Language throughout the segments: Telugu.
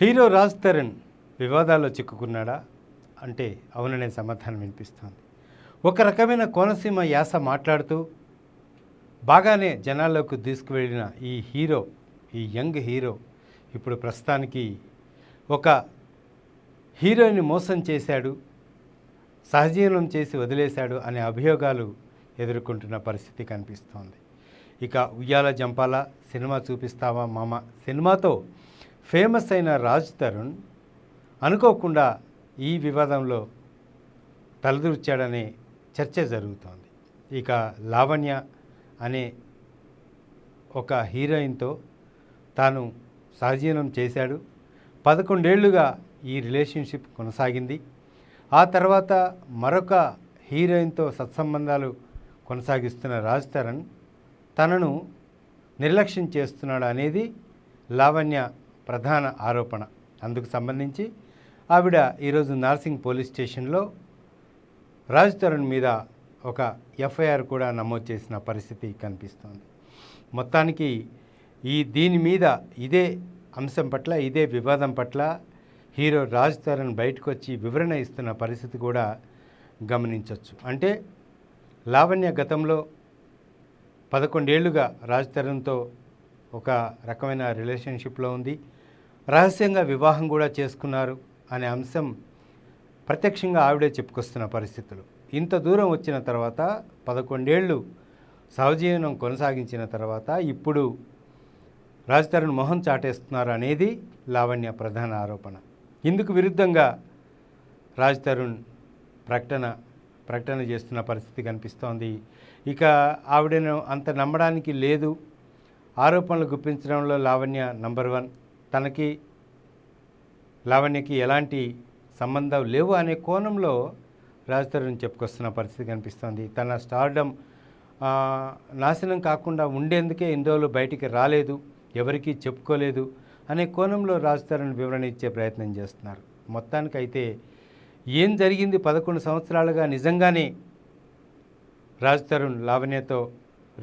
హీరో రాజ్ తరుణ్ వివాదాల్లో చిక్కుకున్నాడా? అంటే అవుననే సమాధానం వినిపిస్తోంది. ఒక రకమైన కోనసీమ యాస మాట్లాడుతూ బాగానే జనాల్లోకి తీసుకువెళ్ళిన ఈ హీరో ఈ యంగ్ హీరో ఇప్పుడు ప్రస్తుతానికి ఒక హీరోయిన్ మోసం చేశాడు సహజీవనం చేసి వదిలేశాడు అనే అభియోగాలు ఎదుర్కొంటున్న పరిస్థితి కనిపిస్తోంది. ఇక ఉయ్యాల జంపాల సినిమా చూపిస్తావా మామ? సినిమాతో ఫేమస్ అయిన రాజ్ తరుణ్ అనుకోకుండా ఈ వివాదంలో తలదూర్చాడనే చర్చ జరుగుతోంది. ఇక లావణ్య అనే ఒక హీరోయిన్తో తాను సహజీవనం చేశాడు. పదకొండేళ్ళుగా ఈ రిలేషన్షిప్ కొనసాగింది. ఆ తర్వాత మరొక హీరోయిన్తో సత్సంబంధాలు కొనసాగిస్తున్న రాజ్ తరుణ్ తనను నిర్లక్ష్యం చేస్తున్నాడు అనేది లావణ్య ప్రధాన ఆరోపణ. అందుకు సంబంధించి ఆవిడ ఈరోజు నార్సింగ్ పోలీస్ స్టేషన్లో రాజ్ తరుణ్ మీద ఒక ఎఫ్ఐఆర్ కూడా నమోదు చేసిన పరిస్థితి కనిపిస్తోంది. మొత్తానికి ఈ దీని మీద ఇదే అంశం పట్ల ఇదే వివాదం పట్ల హీరో రాజ్ తరుణ్ బయటకు వచ్చి వివరణ ఇస్తున్న పరిస్థితి కూడా గమనించవచ్చు అంటే లావణ్య గతంలో పదకొండేళ్ళుగా రాజ్ తరుణ్తో ఒక రకమైన రిలేషన్షిప్లో ఉంది. రహస్యంగా వివాహం కూడా చేసుకున్నారు అనే అంశం ప్రత్యక్షంగా ఆవిడే చెప్పుకొస్తున్న పరిస్థితులు. ఇంత దూరం వచ్చిన తర్వాత పదకొండేళ్ళు సహజీవనం కొనసాగించిన తర్వాత ఇప్పుడు రాజ్ తరుణ్ మొహం చాటేస్తున్నారు అనేది లావణ్య ప్రధాన ఆరోపణ. ఇందుకు విరుద్ధంగా రాజ్ తరుణ్ ప్రకటన ప్రకటన చేస్తున్న పరిస్థితి కనిపిస్తోంది. ఇక ఆవిడను అంత నమ్మడానికి లేదు. ఆరోపణలు గుప్పించడంలో లావణ్య నంబర్ వన్. తనకి లావణ్యకి ఎలాంటి సంబంధం లేవు అనే కోణంలో రాజ్ తరుణ్ చెప్పుకొస్తున్న పరిస్థితి కనిపిస్తోంది. తన స్టార్డమ్ నాశనం కాకుండా ఉండేందుకే ఇన్ని రోజులు బయటికి రాలేదు ఎవరికీ చెప్పుకోలేదు అనే కోణంలో రాజ్ తరుణ్ వివరణ ఇచ్చే ప్రయత్నం చేస్తున్నారు. మొత్తానికైతే ఏం జరిగింది పదకొండు సంవత్సరాలుగా నిజంగానే రాజ్ తరుణ్ లావణ్యతో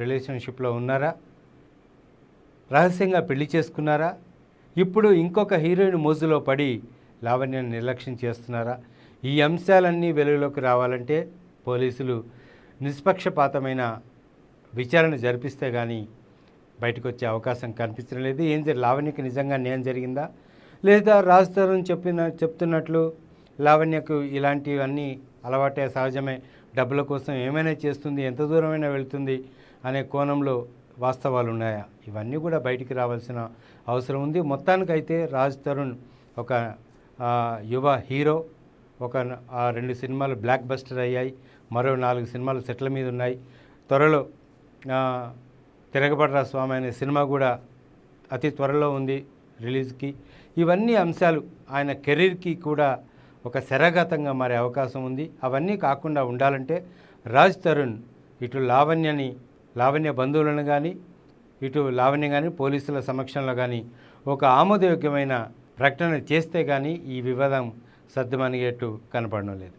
రిలేషన్షిప్లో ఉన్నారా? రహస్యంగా పెళ్ళి చేసుకున్నారా? ఇప్పుడు ఇంకొక హీరోయిన్ మోజులో పడి లావణ్యను నిర్లక్ష్యం చేస్తున్నారా? ఈ అంశాలన్నీ వెలుగులోకి రావాలంటే పోలీసులు నిష్పక్షపాతమైన విచారణ జరిపిస్తే కానీ బయటకు వచ్చే అవకాశం కనిపించడం లేదు. ఏం జరి లావణ్యకి నిజంగా న్యాయం జరిగిందా? లేదా రాజ్ చెప్పిన చెప్తున్నట్లు లావణ్యకు ఇలాంటివన్నీ అలవాటే సహజమే. డబ్బుల కోసం ఏమైనా చేస్తుంది? ఎంత దూరమైనా వెళ్తుంది? అనే కోణంలో వాస్తవాలు ఉన్నాయా ఇవన్నీ కూడా బయటికి రావాల్సిన అవసరం ఉంది. మొత్తానికైతే రాజ్ తరుణ్ ఒక యువ హీరో ఒక రెండు సినిమాలు బ్లాక్ బస్టర్ అయ్యాయి. మరో నాలుగు సినిమాలు సెట్ల మీద ఉన్నాయి. త్వరలో ఆ, తిరగబడ్రా స్వామి అనే సినిమా కూడా అతి త్వరలో ఉంది రిలీజ్కి. ఇవన్నీ అంశాలు ఆయన కెరీర్కి కూడా ఒక శరగతంగా మారే అవకాశం ఉంది. అవన్నీ కాకుండా ఉండాలంటే రాజ్ తరుణ్ ఇటు లావణ్యని లావణ్య బంధువులను కానీ ఇటు లావణ్య కానీ పోలీసుల సమక్షంలో కానీ ఒక ఆమోదయోగ్యమైన ప్రకటన చేస్తే కానీ ఈ వివాదం సర్దుమనిగేట్టు కనపడడం లేదు.